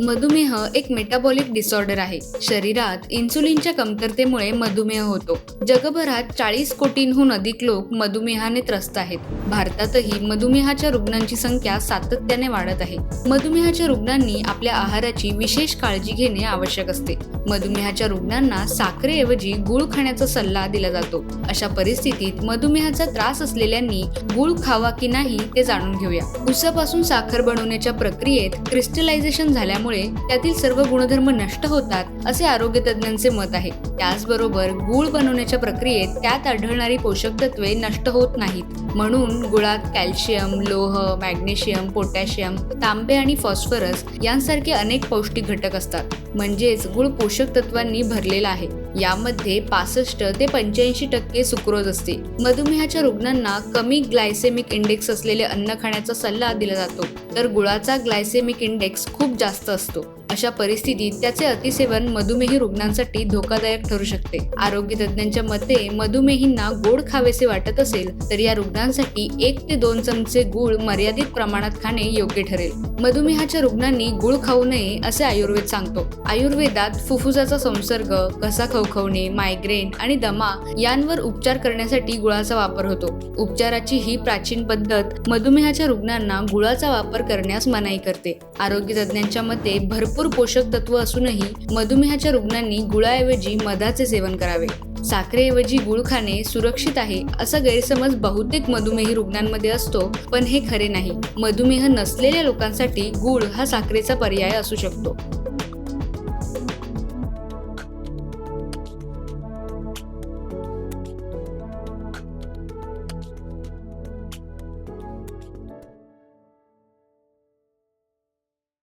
मधुमेह एक metabolic disorder आहे. शरीरात इन्सुलिनच्या कमतरतेमुळे मधुमेह होतो. जगभरात चाळीस कोटींहून अधिक लोक मधुमेहाने त्रस्त आहेत. भारतातही मधुमेहाच्या रुग्णांची संख्या सातत्याने वाढत आहे. मधुमेहाच्या रुग्णांनी आपल्या आहाराची विशेष काळजी घेणे आवश्यक असते. मधुमेहाच्या रुग्णांना साखरेऐवजी गुळ खाण्याचा सल्ला दिला जातो. अशा परिस्थितीत मधुमेहाचा त्रास असलेल्यांनी गुळ खावा की नाही ते जाणून घेऊया. उसापासून साखर बनवण्याच्या प्रक्रियेत क्रिस्टलायझेशन झाल्यामुळे त्यातील सर्व गुणधर्म नष्ट होतात असे आरोग्य तज्ज्ञांचे मत आहे. त्याचबरोबर गुळ बनवण्याच्या प्रक्रियेत त्यात आढळणारी पोषक तत्वे नष्ट होत नाहीत. म्हणून गुळात कॅल्शियम लोह मॅग्नेशियम पोटॅशियम तांबे आणि फॉस्फरस यांसारखे अनेक पौष्टिक घटक असतात. म्हणजेच गुळ पोषक तत्वांनी भरलेला आहे. यामध्ये पासष्ट ते पंच्याऐंशी टक्के सुक्रोज असते मधुमेहाच्या रुग्णांना कमी ग्लायसेमिक इंडेक्स असलेले अन्न खाण्याचा सल्ला दिला जातो. तर गुळाचा ग्लायसेमिक इंडेक्स खूप जास्त असतो. अशा परिस्थितीत त्याचे अतिसेवन मधुमेही रुग्णांसाठी धोकादायक ठरू शकते. आरोग्य तज्ज्ञांच्या मते मधुमेहींना गोड खावेसे वाटत असेल तर या रुग्णांसाठी एक ते दोन चमचे गुळ मर्यादित प्रमाणात खाणे योग्य ठरेल. मधुमेहाच्या रुग्णांनी गुळ खाऊ नये असे आयुर्वेद सांगतो. आयुर्वेदात फुफ्फुसाचा संसर्ग घसा खवखवणे मायग्रेन आणि दमा यांवर उपचार करण्यासाठी गुळाचा वापर होतो. उपचाराची ही प्राचीन पद्धत मधुमेहाच्या रुग्णांना गुळाचा वापर करण्यास मनाई करते. आरोग्य तज्ज्ञांच्या मते भरपूर भरपूर पोषक तत्व असूनही मधुमेहाच्या रुग्णांनी गुळाऐवजी मधाचे सेवन करावे. साखरेऐवजी गुळ खाणे सुरक्षित आहे असा गैरसमज बहुतेक मधुमेही रुग्णांमध्ये असतो पण हे खरे नाही. मधुमेह नसलेल्या लोकांसाठी गुळ हा साखरेचा पर्याय असू शकतो.